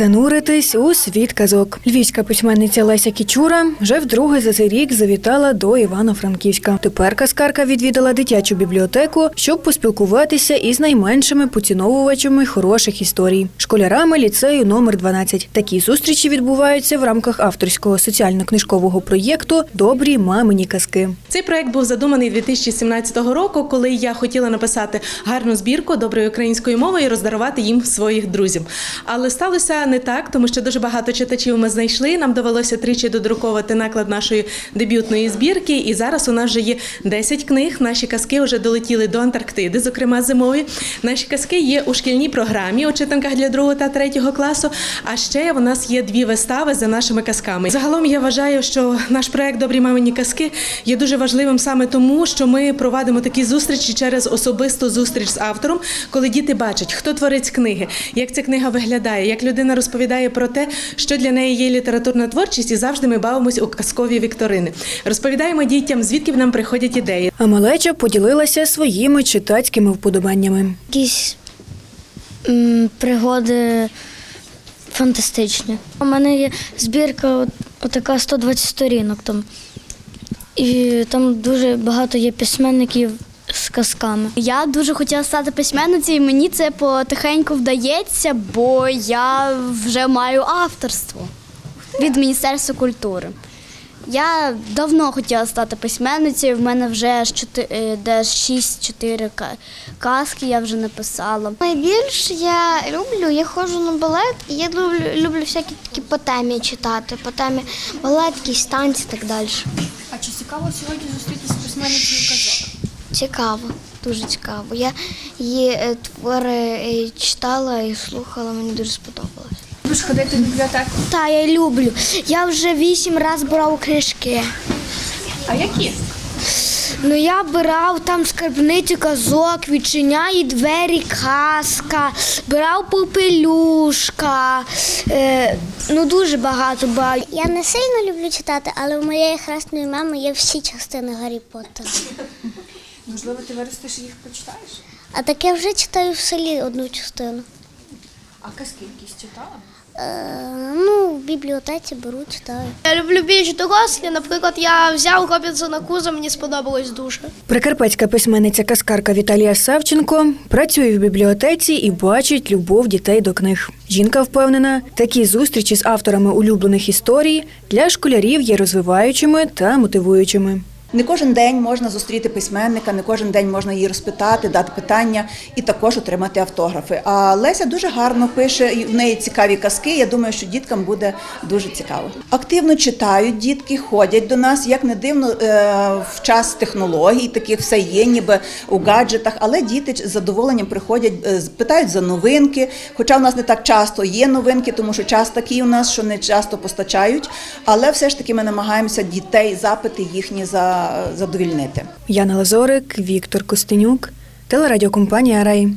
Зануритись у світ казок. Львівська письменниця Леся Кічура вже вдруге за цей рік завітала до Івано-Франківська. Тепер казкарка відвідала дитячу бібліотеку, щоб поспілкуватися із найменшими поціновувачами хороших історій, школярами ліцею номер 12. Такі зустрічі відбуваються в рамках авторського соціально-книжкового проєкту Добрі мамині казки. Цей проект був задуманий 2017 року, коли я хотіла написати гарну збірку доброї української мови і роздарувати їм своїх друзів. Але сталося не так, тому що дуже багато читачів ми знайшли. Нам довелося тричі додруковувати наклад нашої дебютної збірки. І зараз у нас вже є 10 книг. Наші казки вже долетіли до Антарктиди, зокрема зимові. Наші казки є у шкільній програмі у читанках для другого та третього класу. А ще у нас є дві вистави за нашими казками. Загалом я вважаю, що наш проект Добрі мамині казки є дуже важливим саме тому, що ми провадимо такі зустрічі через особисту зустріч з автором, коли діти бачать, хто творець книги, як ця книга виглядає, як людина розповідає про те, що для неї є літературна творчість, і завжди ми бавимось у казкові вікторини. Розповідаємо дітям, звідки в нам приходять ідеї. А малеча поділилася своїми читацькими вподобаннями. Якісь м, пригоди фантастичні. У мене є збірка от, отака 120 сторінок там. І там дуже багато є письменників казками. Я дуже хотіла стати письменницею, і мені це потихеньку вдається, бо я вже маю авторство від Міністерства культури. Я давно хотіла стати письменницею. В мене вже аж чотири- е, десь 6-4 казки я вже написала. Найбільш я люблю, я ходжу на балет, і я люблю, люблю всякі такі по темі читати, по темі балет, якісь танці і так далі. А чи цікаво сьогодні зустрітися з письменницею казок? Цікаво, дуже цікаво. Я її е, твори е, читала і слухала, мені дуже сподобалось. Будеш ходити в бібліотеку? Так, я люблю. Я вже вісім разів брав книжки. А які? Ну я брав там скарбницю казок, відчиняє двері казка, брав попелюшка. Е, ну дуже багато брав. Я не сильно люблю читати, але у моєї хресної мами є всі частини Гаррі Поттера. Можливо, ти виростеш і їх почитаєш? А таке вже читаю в селі одну частину. А казки якісь читала? Е, ну, в бібліотеці беру, читаю. Я люблю більш дорослі. Наприклад, я взяв Робінсона Куза, мені сподобалось дуже. Прикарпатська письменниця казкарка Віталія Савченко працює в бібліотеці і бачить любов дітей до книг. Жінка впевнена, такі зустрічі з авторами улюблених історій для школярів є розвиваючими та мотивуючими. Не кожен день можна зустріти письменника, не кожен день можна її розпитати, дати питання і також отримати автографи. А Леся дуже гарно пише, і в неї цікаві казки. Я думаю, що діткам буде дуже цікаво. Активно читають дітки, ходять до нас. Як не дивно, е, в час технологій таких все є, ніби у гаджетах, але діти з задоволенням приходять, е, питають за новинки. Хоча в нас не так часто є новинки, тому що час такий у нас, що не часто постачають. Але все ж таки ми намагаємося дітей запити їхні за задовільнити. Яна Лазорик, Віктор Костенюк, телерадіокомпанія Рай.